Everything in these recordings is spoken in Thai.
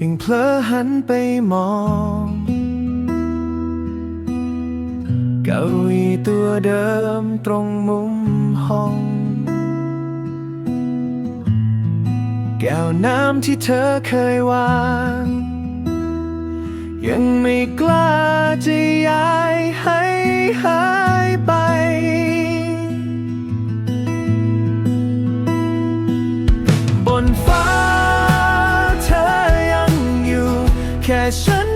ยังเพลอหันไปมองเก้าอี้ตัวเดิมตรงมุมห้อง แก้วน้ำที่เธอเคยวาง ยังไม่กล้าจะย้ายให้หายไป แค่ฉัน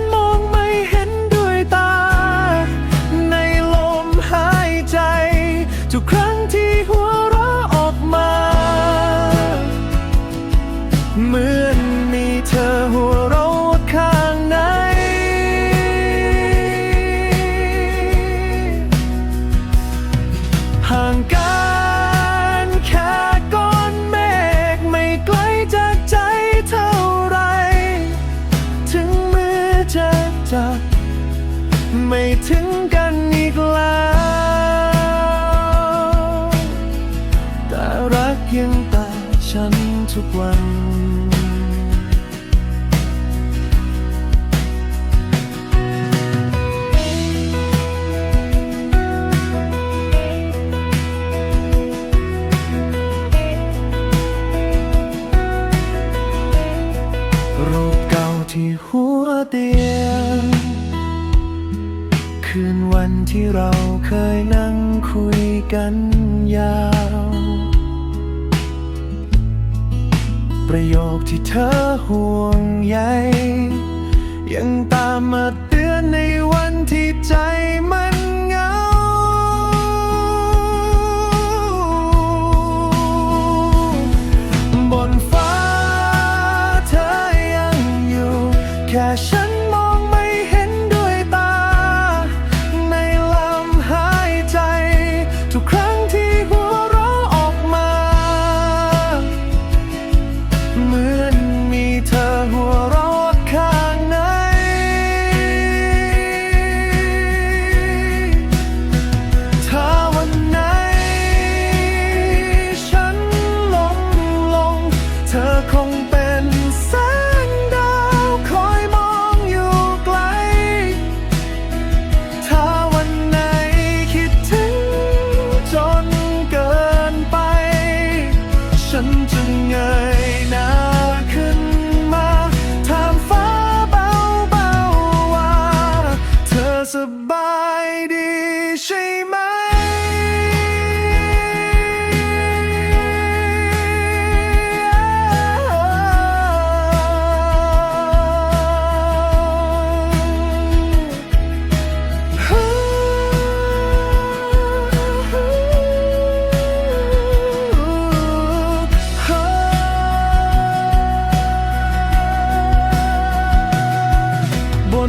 ไม่ถึงกันอีกแล้ว แต่รักยังตาฉันทุกวัน รูปเก่าที่หัวเตียง คืนวันที่เราเคยนั่งคุยกันยาว ประโยคที่เธอห่วงใยยังตามมา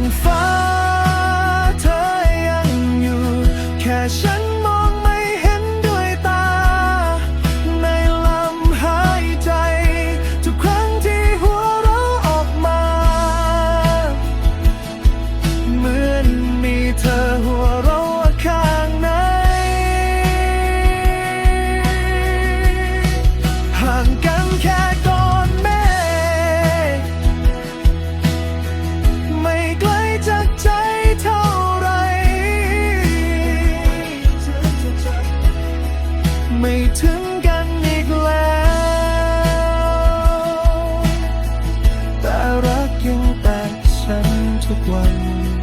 fire. The quanto